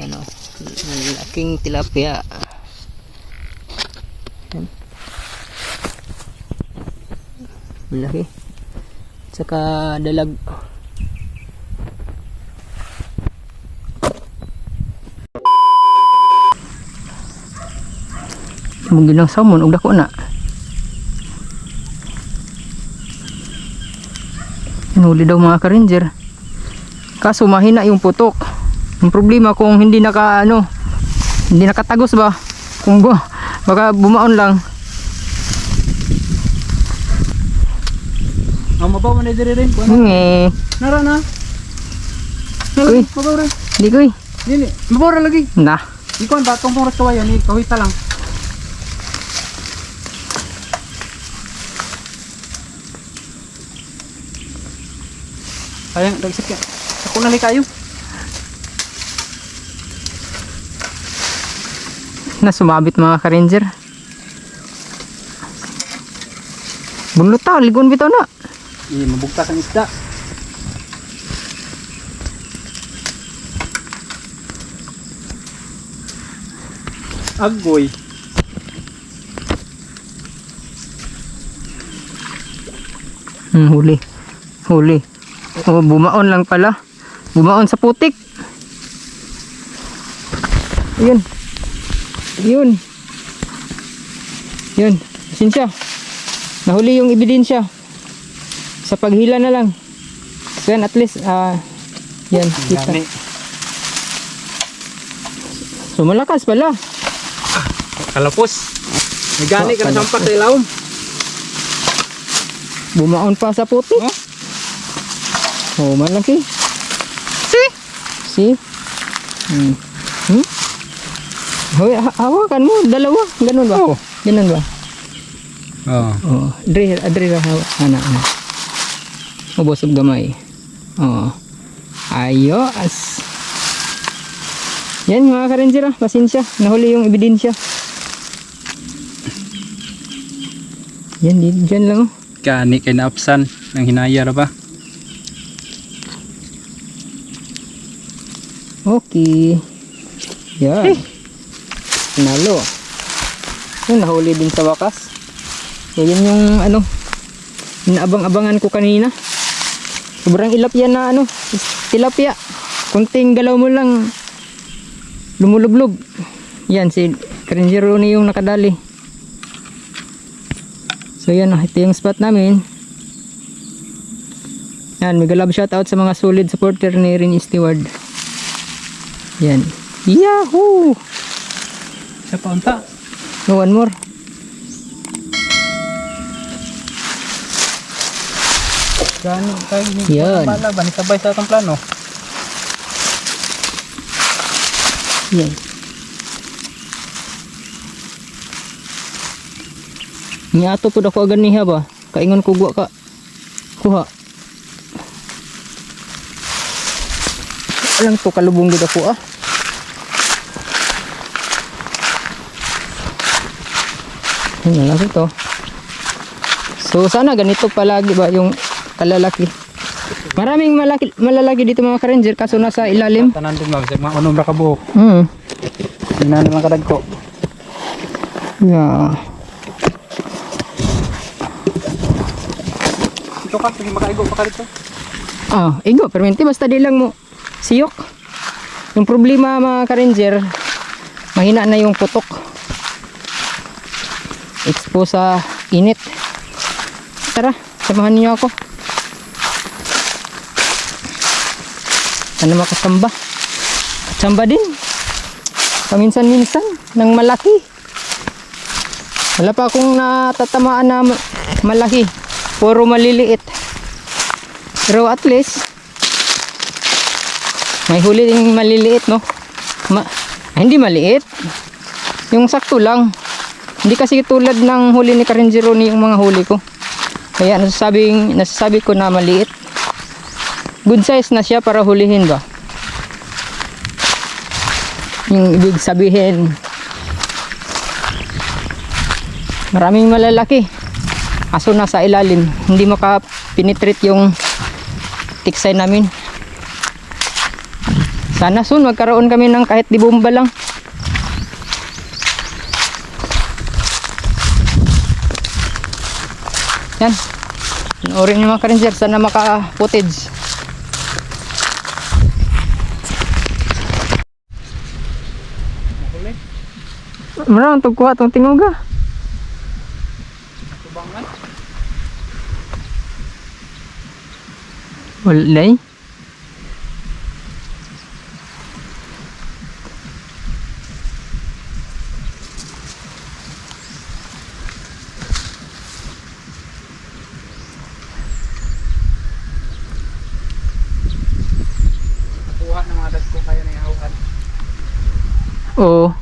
Yan o. Malaking tilapia. Yan. Malaki. Tsaka dalag. Mung ginang salmon, ug dako na. Hinuli daw mga ka-ranger. Kaso mahina yung putok. Ang problema kung hindi naka ano, hindi nakatagos ba? Kung bu baka bumaon lang. Ang mabaw man diri rin ko. Nge. Nara na. Uy. Mabaw rin. Di koy. Dili. Mabaw ra lagi. Na. Ikaw ba tong oras kawayan ni kahita lang. Sayang, dagsik ka. Ako na kayo. Na sumabit mga ka-ranger. Bunlot ta, ligon bitaw na. Eh, mabugtas ang isda. Agoy. Hmm, huli. Huli. Oh, bumaon lang pala. Bumaon sa putik. Yun. Yun. Yun. Sinsya. Nahuli yung ebidensya. Sa paghila na lang. So yan, at least, ah, yan, kita. So malakas pala. Kalapos. May gani ka na Kalapos. sampak sa ilawom. Bumaon pa sa putik. Oh. Oh, malaki. See? See? Hmm. Hmm? Hoy, ha- hawakan mo, dalawa. Ganun ba? Oo. Ganun ba? Oo. Oo. Dre, dre ra hawa. Ana, ana. Ubos og gamay. Oo. Ayos. Yan mga ka-ranger ah. Pasensya. Nahuli yung ebidensya. Yan, dyan lang oh. Gani kay naapsan ng hinaya ra ba? Okay. Yan. Nalo. Yun, nahuli din sa wakas. Yan yung ano, inaabang-abangan ko kanina. Sobrang ilap yan na ano, tilapia. Kunting galaw mo lang, lumulublob. Yan, si Ranger Rooney yung nakadali. So yan, ito yung spot namin. Yan, mega love shoutout sa mga solid supporter ni Rin Steward. Yan. Yahoo! Sa paunta. No, one more. Gani kay ni Yan. Ba ni sabay sa atong plano? Yan. Ni ato pud ako agan niha ba? Kaingon ko guwa ka. Kuha. Alang to kalubong gid ako ah. Ano lang ito. So sana ganito palagi ba yung kalalaki. Maraming malaki, malalaki dito mga ka-ranger kaso nasa ilalim. Tanan din mag mga unom ra ka buhok. Hmm. Ina na lang kadagko. Yeah. Ito ka sige makaigo pa ka dito. Ah, igo, permente basta di lang mo siyok. Yung problema mga ka-ranger, mahina na yung putok. Expose sa init. Tara, samahan niyo ako. Ano makasamba? Katsamba din. Paminsan-minsan, ng malaki. Wala pa akong natatamaan na ma- malaki. Puro maliliit. Pero at least, may huli ding maliliit, no? Ma ah, hindi maliit. Yung sakto lang. Hindi kasi tulad ng huli ni Karenjironi yung mga huli ko. Kaya nasasabing, nasasabi ko na maliit. Good size na siya para hulihin ba? Yung ibig sabihin, maraming malalaki. Aso nasa ilalim, hindi makapenetrate yung tiksay namin. Sana soon magkaroon kami ng kahit di bomba lang. Yan. Panoorin nyo mga ka-ranger. Sana maka-footage. Marang tugkuha itong tinguga. Tubangan. Wala eh. Nakuha ng mga dagko kaya na ihawan. Oo. Kurente. Malagi, baruto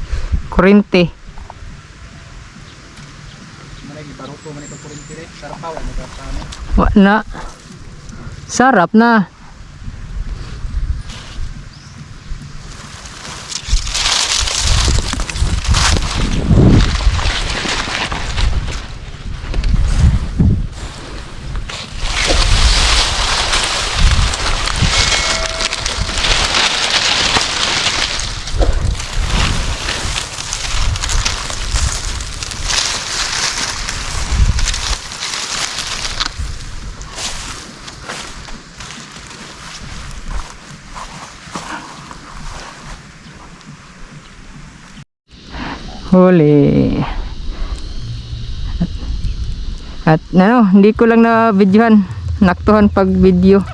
man ito kurinti rin. Sarap pa, wala nagkakano. Wa na. Sarap na. Huli. At, ano, hindi ko lang na videohan. Naktuhan pag video.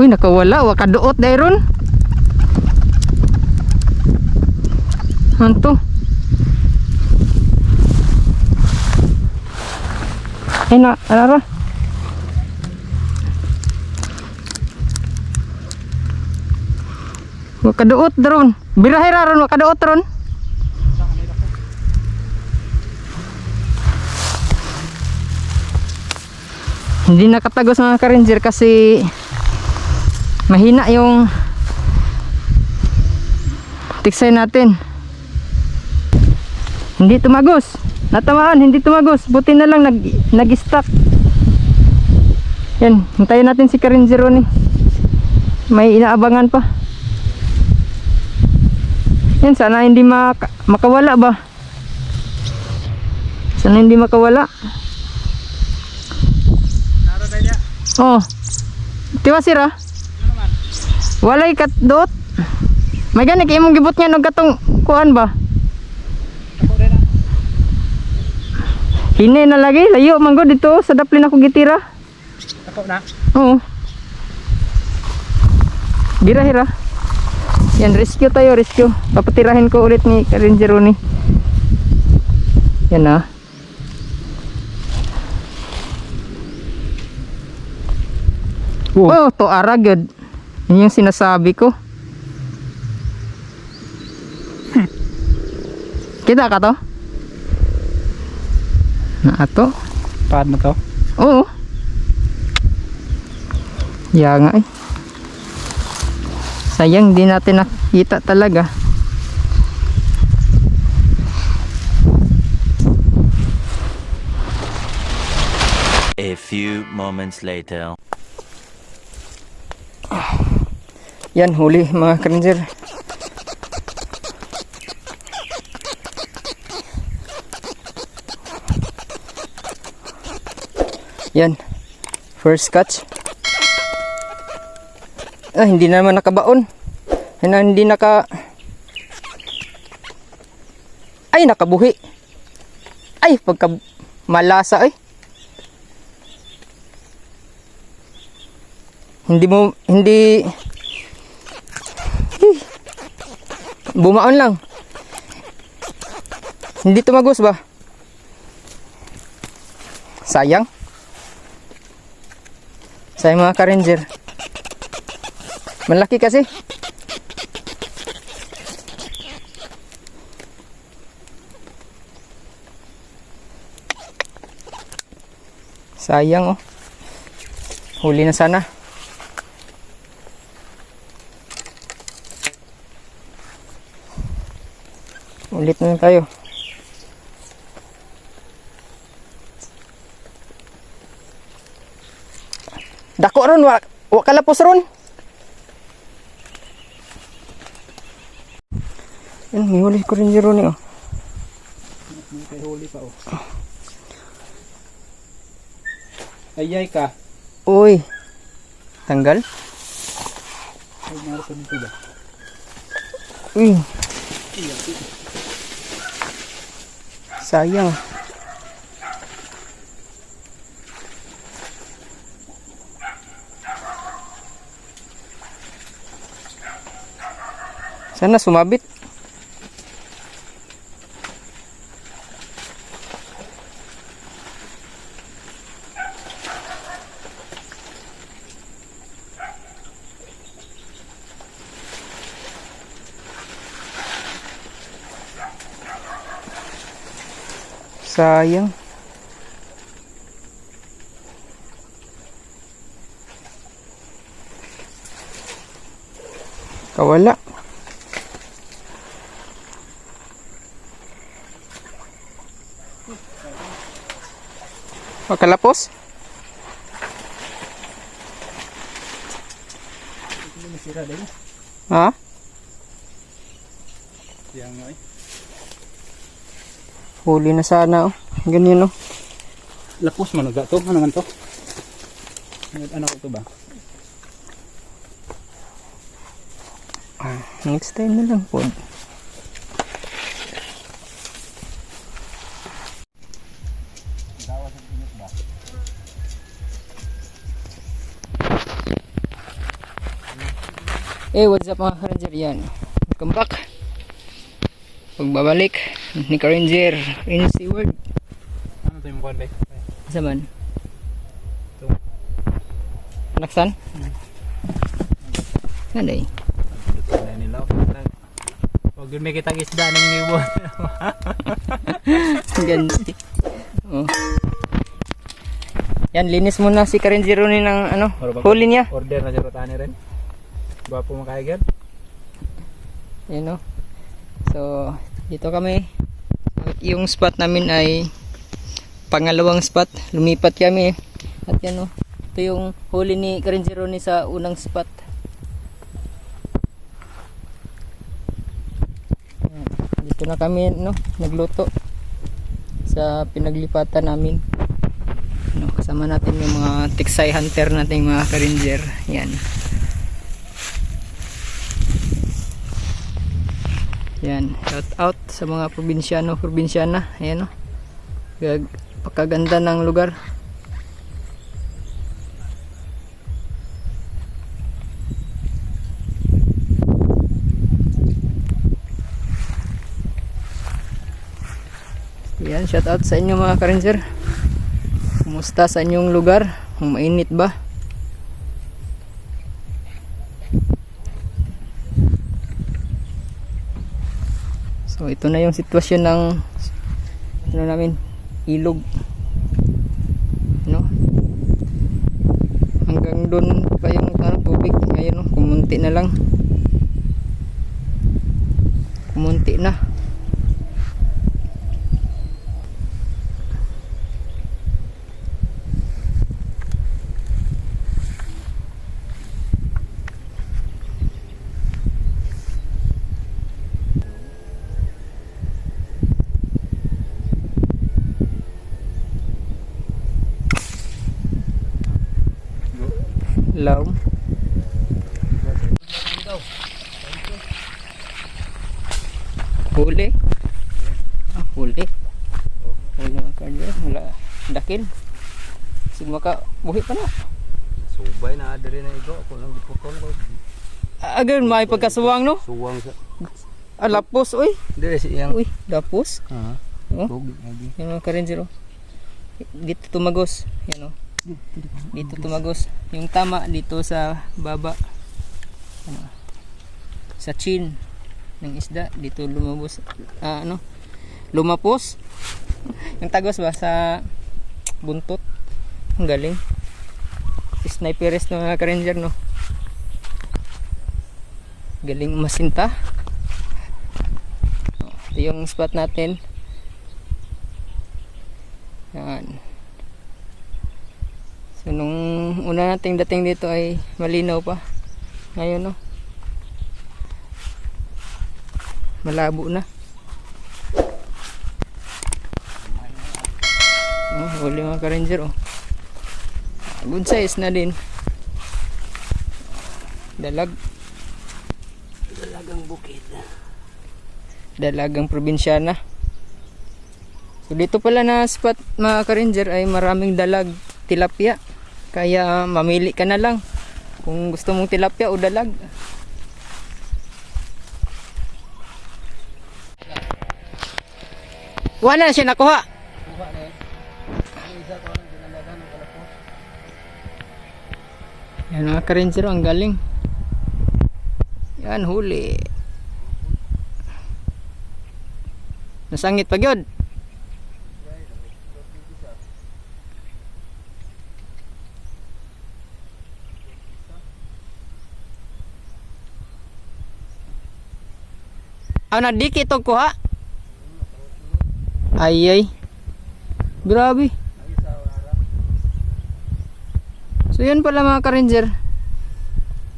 Uy, nakawala. Wakaduot dayron. Anto. Ay na, alara. Wakaduot daron. Birahe raron wakaduot ron. Hindi nakatagos mga ka-ranger kasi mahina yung tiksay natin. Hindi tumagos. Natamaan, hindi tumagos. Buti na lang nag nag-stuck. Yan, hintayin natin si ka-ranger Ronnie. May inaabangan pa. Yan, sana hindi maka makawala ba? Sana hindi makawala. Niya. Oh. Tiwa sira. Naman? Walay kat dot. May gani kay imong gibot nga og katong kuan ba? Hine na lagi, layo man gud dito sa daplin ako gitira. Ako na. Oo. Bira hira. Yan, rescue tayo, rescue. Papatirahin ko ulit ni Ranger Rooney. Yan na. Oh, to aragod. Yan yung sinasabi ko. Kita ka to? Na ato? Pad na to. Oo. Ya nga eh. Sayang di natin nakita talaga. A few moments later. Yan, huli mga kranger. Yan. First catch. Ah, hindi na naman nakabaon. Yan na, hindi naka... Ay, nakabuhi. Ay, pagka malasa eh. Hindi mo, hindi... Hi. Bumaon lang. Hindi tumagos ba? Sayang. Sayang mga ka-ranger. Malaki kasi. Sayang oh. Huli na sana. Ulit na tayo. Dako ron, wa, wa kalapos ron. Yan, may huli ko rin zero ni oh. May huli pa oh. Ayay ka. Uy. Tanggal? Ay, pa dito ba? Uy. Sayang. Sana sumabit. Sayang. Kawala. Makalapos? Ha? Yang nga eh. Huli na sana oh. Ganyan oh. Lapos mo naga to. Ano man to? Anak ko to ba? Next time na lang po. Eh, what's up mga ka-ranger? Yan. Welcome back. Pagbabalik ni ka-ranger in Seaward. Ano yung kwan ba? Sa man? Ito. Naksan? Ano nila? Huwag yun may kitang isda ng ibon. Ganti. Oh. Yan, linis muna si ka-ranger ni ng ano, huli niya. Order na tani rin. Gwapo mo kaya Yan o. So, dito kami. Yung spot namin ay pangalawang spot. Lumipat kami. At yan o. Ito yung huli ni Karinjironi sa unang spot. Dito na kami no, nagluto sa pinaglipatan namin. No, kasama natin yung mga tiksay hunter nating mga Karinjer. Yan. Yan, shout out sa mga probinsyano, probinsyana. Ayan o. Gag pakaganda ng lugar. Yan, shout out sa inyo mga karenser. Kumusta sa inyong lugar? Mainit ba? So ito na yung sitwasyon ng ano namin ilog. No? Hanggang doon pa yung ano, tubig ngayon no, kumunti na lang. Kumunti na. Law. Huli. Ah, huli. Huli mga kardiyo. Wala. Dakil. Sige maka buhi pa na. Subay na adere na igo. Ako lang gipukol ko. Agan may pagkasuwang no. Suwang sa. Ah, lapos uy. Dire si iyang. Uy, lapos. Ha. Oh. Tubig lagi. Yan mga karenzero. Dito tumagos. Yan o. Dito tumagos. Yung tama dito sa baba. Ano, sa chin ng isda. Dito lumabos. Ah, ano? Lumapos. yung tagos ba sa buntot. Ang galing. Sniperist ng mga ka-ranger no. Galing masinta. Ito yung spot natin. Yan. So Nung una nating dating dito ay malinaw pa. Ngayon no. Malabo na. Oh, huli mga ka-ranger oh. Good size na din. Dalag. Dalagang bukid. Dalagang probinsyana. So dito pala na spot mga ka-ranger ay maraming dalag tilapia. Kaya mamili ka na lang kung gusto mong tilapia o dalag. Wala na siya nakuha. Yan mga ka-ranger ang galing. Yan huli. Nasangit pa gyud. Ah, nadikit og kuha. Ay ay. Grabe. So yun pala mga ka-ranger.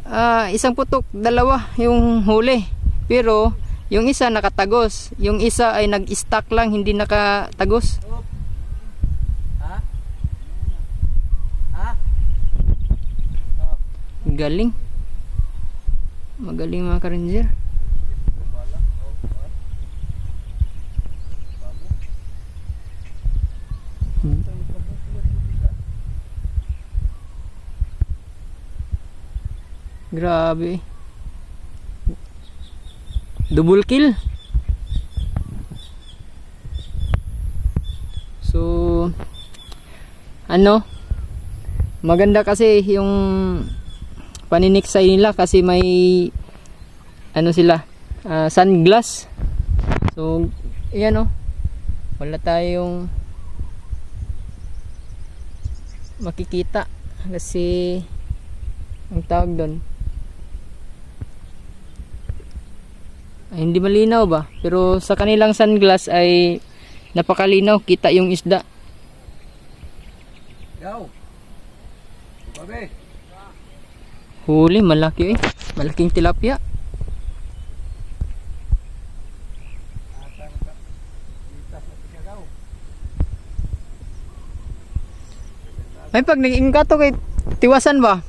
Ah, isang putok, dalawa yung huli. Pero yung isa nakatagos, yung isa ay nag-stack lang, hindi nakatagos. Ha? Ha? Galing. Magaling mga ka-ranger. Hmm. Grabe. Double kill. So ano? Maganda kasi yung paniniksay nila kasi may ano sila ah, sunglass so yan o wala tayong makikita kasi ang tawag doon ay, hindi malinaw ba pero sa kanilang sunglass ay napakalinaw kita yung isda Yaw. Babe. huli malaki eh malaking tilapia Ay pag naging kato kay tiwasan ba?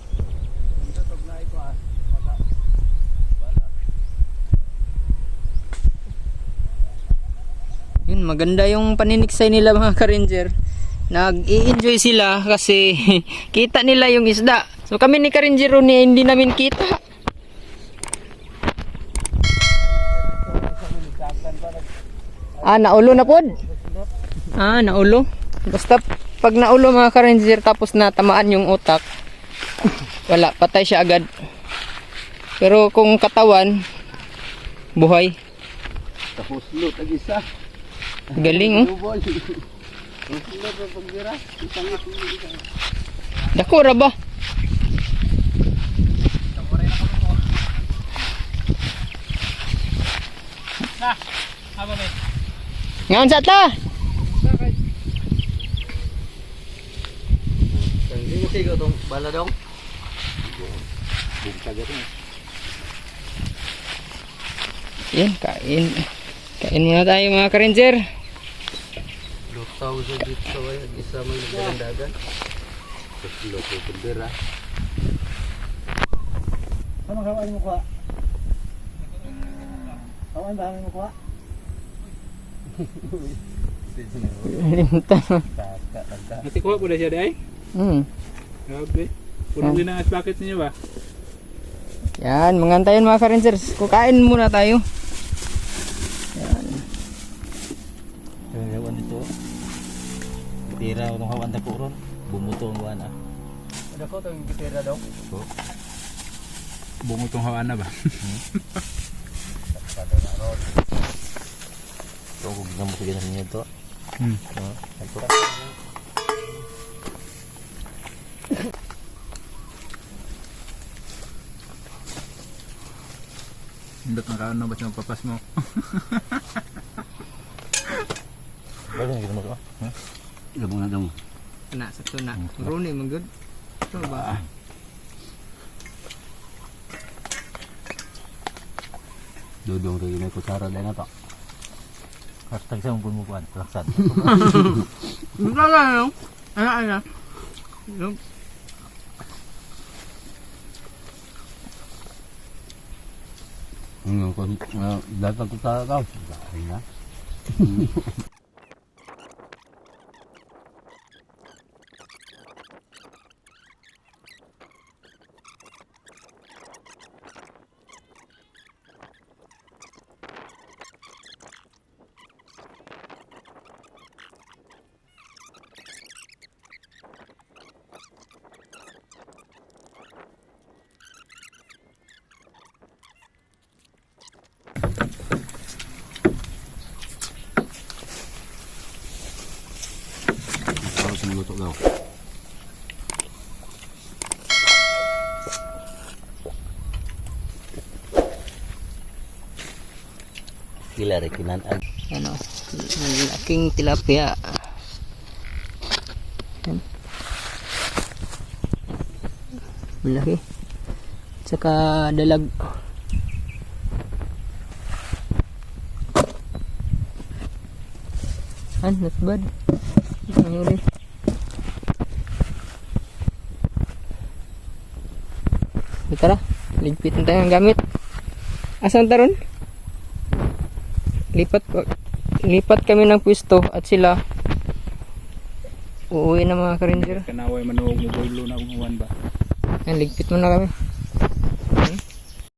Yun, maganda yung paniniksay nila mga ka-ranger. Nag-i-enjoy sila kasi kita nila yung isda. So kami ni ka-ranger ni hindi namin kita. Ah, naulo na pod. Ah, naulo. Basta pag naulo mga ka-ranger tapos natamaan yung utak, wala, patay siya agad. Pero kung katawan, buhay. Tapos lo tag isa. Galing oh. Dako ra ba? Ngaon sa ta? Hindi mo sigaw tong bala dong. Yan, kain. Kain muna tayo mga ka-ranger. Lutaw sa dito sa waya. Isa may nagdagandagan. Tapos lo pa pagbira. Ano kawan mo kuha? Kawan ba mo kuha? Mo. Taka. Nanti kuha po na siya day. Hmm. Grabe. Puno din ang bucket ninyo ba? Yan, mangantayin mga ka-rangers. Kukain muna tayo. Ko itong gitira daw. Bungo tong hawan na ba? Ito kung ginamo sa ganun niya ito. Hmm. Ito. Hindot na kaon na ba't yung papas mo? Bago na ginamo ko. Ginamo na daw. Na, sakto na. Runi, magod. Ano ba? Dudong rin may kutsara din na to. Hashtag sa mong pumupuan. Laksan. Hindi ka lang. Ano, ano? Yung Ano ko dahil pag kutsara daw. Dahil na. Sumulutok daw. Sila rin ano, malaking tilapia. Malaki. Tsaka dalag. Ah, not bad. Ang huli. Ito tara, ligpitan tayo ng gamit. Asan taron? lipat lipat kami ng pwesto at sila uuwi na mga ka-ranger Kanaway manuog mo boylo na umuwan ba? Yan, ligpit mo na kami